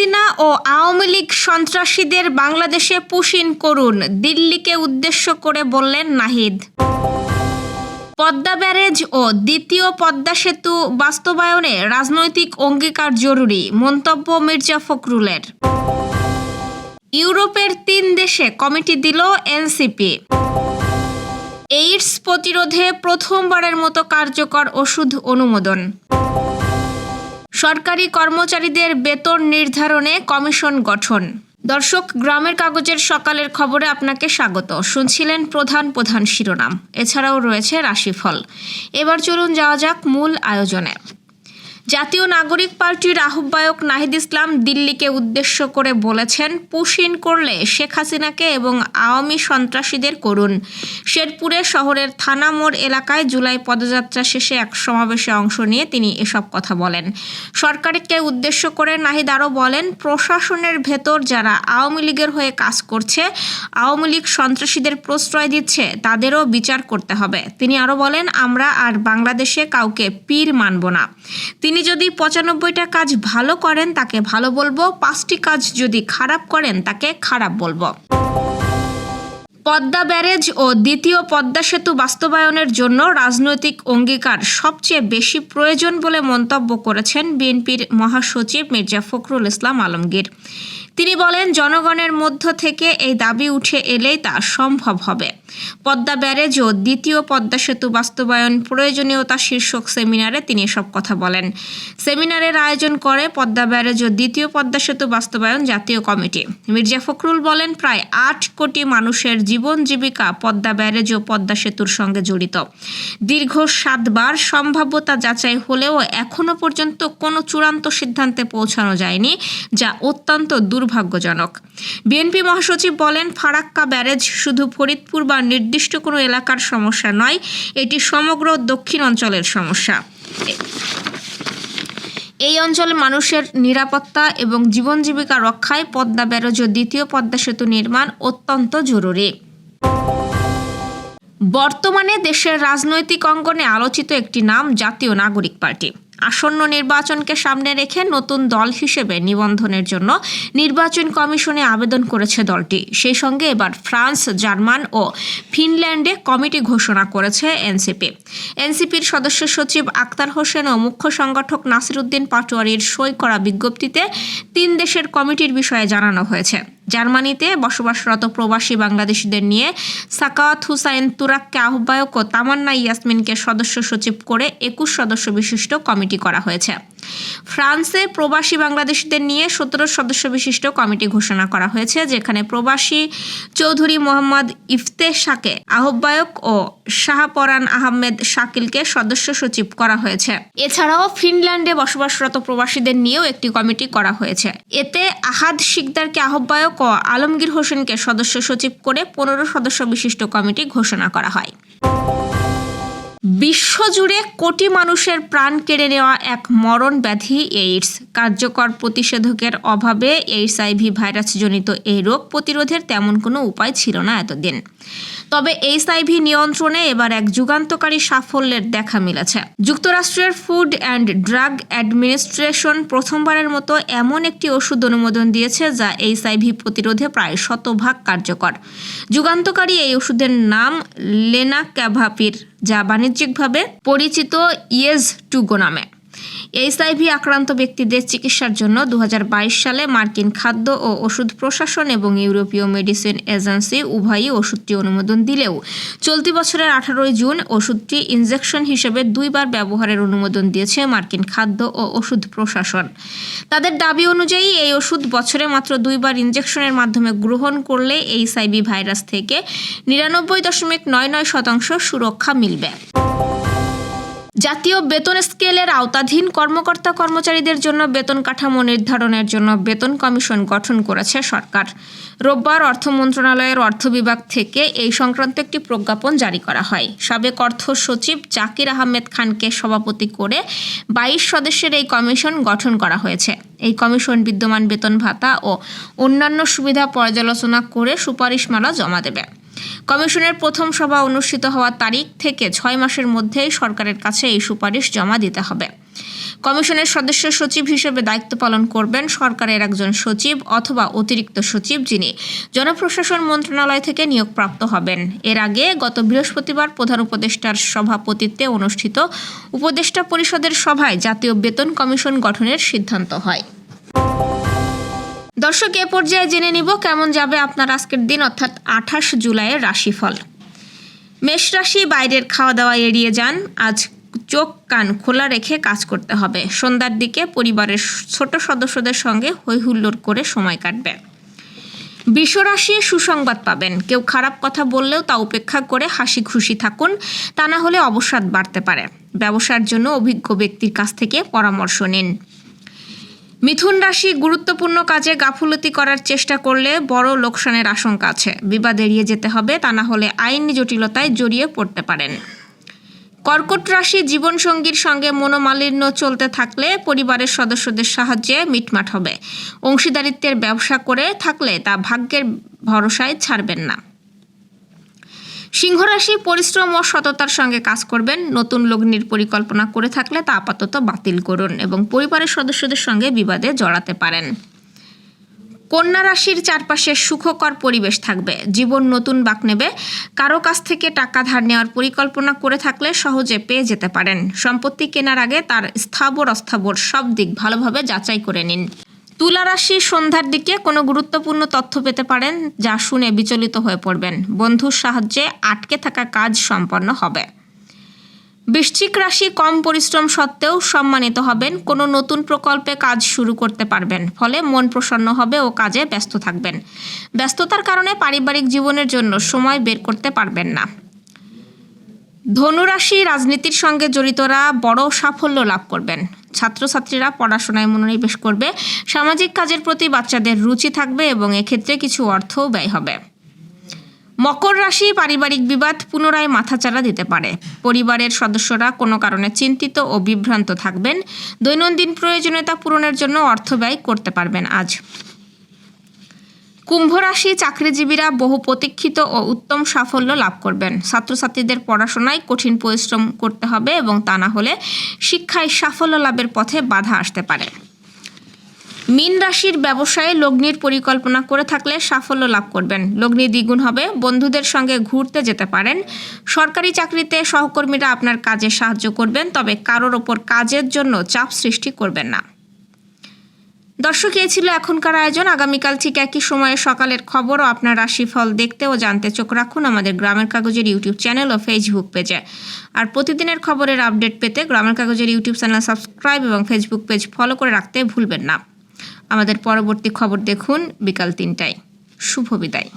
হাসিনা ও আওয়ামী লীগ সন্ত্রাসীদের বাংলাদেশে পুশিন করুন, দিল্লিকে উদ্দেশ্য করে বললেন নাহিদ। পদ্মা ব্যারেজ ও দ্বিতীয় পদ্মা সেতু বাস্তবায়নে রাজনৈতিক অঙ্গীকার জরুরি, মন্তব্য মির্জা ফখরুলের। ইউরোপের তিন দেশে কমিটি দিল এনসিপি। এইডস প্রতিরোধে প্রথমবারের মতো কার্যকর ওষুধ অনুমোদন। সরকারি কর্মচারীদের বেতন নির্ধারণে কমিশন গঠন। দর্শক, গ্রামের কাগজের সকালের খবরে আপনাকে স্বাগত। শুনছিলেন প্রধান প্রধান শিরোনাম। এছাড়াও রয়েছে রাশিফল। এবার চলুন যাওয়া যাক মূল আয়োজনে। জাতীয় নাগরিক পার্টির আহ্বায়ক নাহিদ ইসলাম দিল্লিকে উদ্দেশ্য করে বলেছেন, পুশিন করলে শেখ হাসিনাকে এবং আওয়ামী সন্ত্রাসীদের করুন। শেরপুরে শহরের থানা মোড় এলাকায় জুলাই পদযাত্রা শেষে এক সমাবেশে অংশ নিয়ে তিনি এসব কথা বলেন। সরকারকে উদ্দেশ্য করে নাহিদ আরও বলেন, প্রশাসনের ভেতর যারা আওয়ামী লীগের হয়ে কাজ করছে, আওয়ামী লীগ সন্ত্রাসীদের প্রশ্রয় দিচ্ছে, তাদেরও বিচার করতে হবে। তিনি আরও বলেন, আমরা আর বাংলাদেশে কাউকে পীর মানব না। তিনি যদি পঁচানব্বইটা কাজ ভালো করেন, তাকে ভালো বলব। পাঁচটি কাজ যদি খারাপ করেন, তাকে খারাপ বলব। পদ্মা ব্যারেজ ও দ্বিতীয় পদ্মা সেতু বাস্তবায়নের জন্য রাজনৈতিক অঙ্গীকার সবচেয়ে বেশি প্রয়োজন বলে মন্তব্য করেছেন বিএনপির মহাসচিব মির্জা ফখরুল ইসলাম আলমগীর। তিনি বলেন, জনগণের মধ্য থেকে এই দাবি উঠে এলেই তা সম্ভব হবে। পদ্মা ব্যারেজ ও দ্বিতীয় পদ্মা সেতু বাস্তবায়ন প্রয়োজনীয়তা শীর্ষক সেমিনারে তিনি এসব কথা বলেন। সেমিনারের আয়োজন করে পদ্মা ব্যারেজ ও দ্বিতীয় পদ্মা সেতু বাস্তবায়ন জাতীয় কমিটি। মির্জা ফখরুল বলেন, প্রায় আট কোটি মানুষের জীবন জীবিকা পদ্মা ব্যারেজ ও পদ্মা সেতুর সঙ্গে জড়িত। দীর্ঘ সাতবার সম্ভাব্যতা যাচাই হলেও এখনও পর্যন্ত কোনো চূড়ান্ত সিদ্ধান্তে পৌঁছানো যায়নি, যা অত্যন্ত দুর্ভাগ্যজনক। বিএনপি মহাসচিব বলেন, ফারাক্কা ব্যারেজ শুধু ফরিদপুর বা নির্দিষ্ট কোনো এলাকার সমস্যা নয়, এটি সমগ্র দক্ষিণ অঞ্চলের সমস্যা। এই অঞ্চলে মানুষের নিরাপত্তা এবং জীবন জীবিকা রক্ষায় পদ্মা ব্যারেজ ও দ্বিতীয় পদ্মা সেতু নির্মাণ অত্যন্ত জরুরি। বর্তমানে দেশের রাজনৈতিক অঙ্গনে আলোচিত একটি নাম জাতীয় নাগরিক পার্টি। আসন্ন নির্বাচনকে সামনে রেখে নতুন দল হিসেবে নিবন্ধনের জন্য নির্বাচন কমিশনে আবেদন করেছে দলটি। সেই সঙ্গে এবার ফ্রান্স, জার্মান ও ফিনল্যান্ডে কমিটি ঘোষণা করেছে এনসিপি। এনসিপির সদস্য সচিব আক্তার হোসেন ও মুখ্য সংগঠক নাসিরুদ্দিন পাটোয়ারির সই করা বিজ্ঞপ্তিতে তিন দেশের কমিটির বিষয়ে জানানো হয়েছে। জার্মানিতে বসবাসরত প্রবাসী বাংলাদেশিদের নিয়ে সাকাওয়াত হুসাইন তুরাককে আহ্বায়ক ও তামান্না ইয়াসমিনকে সদস্য সচিব করে একুশ সদস্য বিশিষ্ট কমিটি করা হয়েছে। ফ্রান্সে প্রবাসী বাংলাদেশিদের নিয়ে সতেরো সদস্য বিশিষ্ট কমিটি ঘোষণা করা হয়েছে, যেখানে প্রবাসী চৌধুরী মোহাম্মদ ইফতেশাকে আহ্বায়ক ও শাহপরান আহমেদ শাকিলকে সদস্য সচিব করা হয়েছে। এছাড়াও ফিনল্যান্ডে বসবাসরত প্রবাসীদের নিয়েও একটি কমিটি করা হয়েছে। এতে আহাদ শিকদারকে আহ্বায়ক ও আলমগীর হোসেনকে সদস্য সচিব করে পনেরো সদস্য বিশিষ্ট কমিটি ঘোষণা করা হয়। বিশ্বজুড়ে কোটি মানুষের প্রাণ কেড়ে নেওয়া এক মরণ ব্যাধি এইডস। কার্যকর প্রতিষেধকের অভাবে এইচআইভি ভাইরাসজনিত এই রোগ প্রতিরোধের তেমন কোনো উপায় ছিল না এতদিন। তবে এইচআইভি নিয়ন্ত্রণে এবার এক যুগান্তকারী সাফল্যের দেখা মিলেছে। যুক্তরাষ্ট্রের ফুড অ্যান্ড ড্রাগ অ্যাডমিনিস্ট্রেশন প্রথমবারের মতো এমন একটি ওষুধ অনুমোদন দিয়েছে যা এইচআইভি প্রতিরোধে প্রায় শতভাগ কার্যকর। যুগান্তকারী এই ওষুধের নাম লেনা ক্যাভাপির যা বাণিজ্যিকভাবে পরিচিত ইয়েজ টুগো নামে। এইচআইভি আক্রান্ত ব্যক্তিদের চিকিৎসার জন্য দু হাজার বাইশ সালে মার্কিন খাদ্য ও ওষুধ প্রশাসন এবং ইউরোপীয় মেডিসিন এজেন্সি উভয়ই ওষুধটি অনুমোদন দিলেও চলতি বছরের আঠারোই জুন ওষুধটি ইনজেকশন হিসেবে দুইবার ব্যবহারের অনুমোদন দিয়েছে মার্কিন খাদ্য ও ওষুধ প্রশাসন। তাদের দাবি অনুযায়ী এই ওষুধ বছরে মাত্র দুইবার ইনজেকশনের মাধ্যমে গ্রহণ করলে এইচআইভি ভাইরাস থেকে নিরানব্বই দশমিক নয় নয় শতাংশ সুরক্ষা মিলবে। জাতীয় বেতন স্কেলের আওতাধীন কর্মকর্তা কর্মচারীদের জন্য বেতন কাঠামো নির্ধারণের জন্য বেতন কমিশন গঠন করেছে সরকার। রোববার অর্থ মন্ত্রণালয়ের অর্থ বিভাগ থেকে এই সংক্রান্ত একটি প্রজ্ঞাপন জারি করা হয়। সাবেক অর্থ সচিব জাকির আহমেদ খানকে সভাপতি করে বাইশ সদস্যের এই কমিশন গঠন করা হয়েছে। এই কমিশন বিদ্যমান বেতন ভাতা ও অন্যান্য সুবিধা পর্যালোচনা করে সুপারিশমালা জমা দেবে। কমিশনের প্রথম সভা অনুষ্ঠিত হওয়ার তারিখ থেকে ছয় মাসের মধ্যেই সরকারের কাছে এই সুপারিশ জমা দিতে হবে। কমিশনের সদস্য সচিব হিসেবে দায়িত্ব পালন করবেন সরকারের একজন সচিব অথবা অতিরিক্ত সচিব যিনি জনপ্রশাসন মন্ত্রণালয় থেকে নিয়োগপ্রাপ্ত হবেন। এর আগে গত বৃহস্পতিবার প্রধান উপদেষ্টার সভাপতিত্বে অনুষ্ঠিত উপদেষ্টা পরিষদের সভায় জাতীয় বেতন কমিশন গঠনের সিদ্ধান্ত হয়। দর্শক, এ পর্যায়ে জেনে নিব কেমন যাবে আপনার আজকের দিন, অর্থাৎ আঠাশ জুলাইয়ের রাশিফল। মেষ রাশি, বাইরের খাওয়া দাওয়া এড়িয়ে যান। আজ চোখ, কান খোলা রেখে কাজ করতে হবে। সন্ধ্যার দিকে পরিবারের ছোট সদস্যদের সঙ্গে হৈহুল্লোড় করে সময় কাটবে। বিশ্বরাশি সুসংবাদ পাবেন। কেউ খারাপ কথা বললেও তা উপেক্ষা করে হাসি খুশি থাকুন। তা না হলে অবসাদ বাড়তে পারে। ব্যবসার জন্য অভিজ্ঞ ব্যক্তির কাছ থেকে পরামর্শ নিন। মিথুন রাশি গুরুত্বপূর্ণ কাজে গাফুলতি করার চেষ্টা করলে বড় লোকসানের আশঙ্কা আছে। বিবাদ এড়িয়ে যেতে হবে, তা না হলে আইনি জটিলতায় জড়িয়ে পড়তে পারেন। কর্কট রাশি জীবনসঙ্গীর সঙ্গে মনোমালিন্য চলতে থাকলে পরিবারের সদস্যদের সাহায্যে মিটমাট হবে। অংশীদারিত্বের ব্যবসা করে থাকলে তা ভাগ্যের ভরসায় ছাড়বেন না। সিংহ রাশি পরিশ্রম ও সততার সঙ্গে কাজ করবেন। নতুন লগ্নির পরিকল্পনা করে থাকলে তা আপাতত বাতিল করুন এবং পরিবারের সদস্যদের সঙ্গে বিবাদে জড়াতে পারেন। কন্যা রাশির চারপাশে সুখকর পরিবেশ থাকবে। জীবন নতুন বাক নেবে। কারও কাছ থেকে টাকা ধার নেওয়ার পরিকল্পনা করে থাকলে সহজে পেয়ে যেতে পারেন। সম্পত্তি কেনার আগে তার স্থাবর অস্থাবর সব দিক ভালোভাবে যাচাই করে নিন। তুলা রাশি সন্ধ্যার দিকে কোনো গুরুত্বপূর্ণ তথ্য পেতে পারেন যা শুনে বিচলিত হয়ে পড়বেন। বন্ধুর সাহায্যে আটকে থাকা কাজ সম্পন্ন হবে। বৃশ্চিক রাশি কম পরিশ্রম সত্ত্বেও সম্মানিত হবেন, কোনো নতুন প্রকল্পে কাজ শুরু করতে পারবেন, ফলে মন প্রসন্ন হবে ও কাজে ব্যস্ত থাকবেন। ব্যস্ততার কারণে পারিবারিক জীবনের জন্য সময় বের করতে পারবেন না। ধনুরাশি রাজনীতির সঙ্গে জড়িতরা বড় সাফল্য লাভ করবেন। ছাত্রছাত্রীরা পড়াশোনায় মনোনিবেশ করবে। সামাজিক কাজের প্রতি বাচ্চাদের রুচি থাকবে এবং এক্ষেত্রে কিছু অর্থও ব্যয় হবে। মকর রাশি পারিবারিক বিবাদ পুনরায় মাথাচাড়া দিতে পারে। পরিবারের সদস্যরা কোনো কারণে চিন্তিত ও বিভ্রান্ত থাকবেন। দৈনন্দিন প্রয়োজনীয়তা পূরণের জন্য অর্থ ব্যয় করতে পারবেন আজ। কুম্ভ রাশি চাকরিজীবীরা বহু প্রতীক্ষিত ও উত্তম সাফল্য লাভ করবেন। ছাত্রছাত্রীদের পড়াশোনায় কঠিন পরিশ্রম করতে হবে এবং তা না হলে শিক্ষায় সাফল্য লাভের পথে বাধা আসতে পারে। মীন রাশির ব্যবসায়ে লগ্নির পরিকল্পনা করে থাকলে সাফল্য লাভ করবেন। লগ্নি দ্বিগুণ হবে, বন্ধুদের সঙ্গে ঘুরতে যেতে পারেন। সরকারি চাকরিতে সহকর্মীরা আপনার কাজে সাহায্য করবেন, তবে কারোর ওপর কাজের জন্য চাপ সৃষ্টি করবেন না। দর্শক এই ছিল এখনকার আয়োজন। আগামীকাল ঠিক একই সময়ে সকালের খবর ও আপনার রাশিফল দেখতে ও জানতে চোখ রাখুন আমাদের গ্রামের কাগজের ইউটিউব চ্যানেল ও ফেসবুক পেজে আর প্রতিদিনের খবরের আপডেট পেতে গ্রামের কাগজের ইউটিউব চ্যানেল সাবস্ক্রাইব এবং ফেসবুক পেজ ফলো করে রাখতে ভুলবেন না। আমাদের পরবর্তী খবর দেখুন বিকাল তিনটায়। শুভ বিদায়।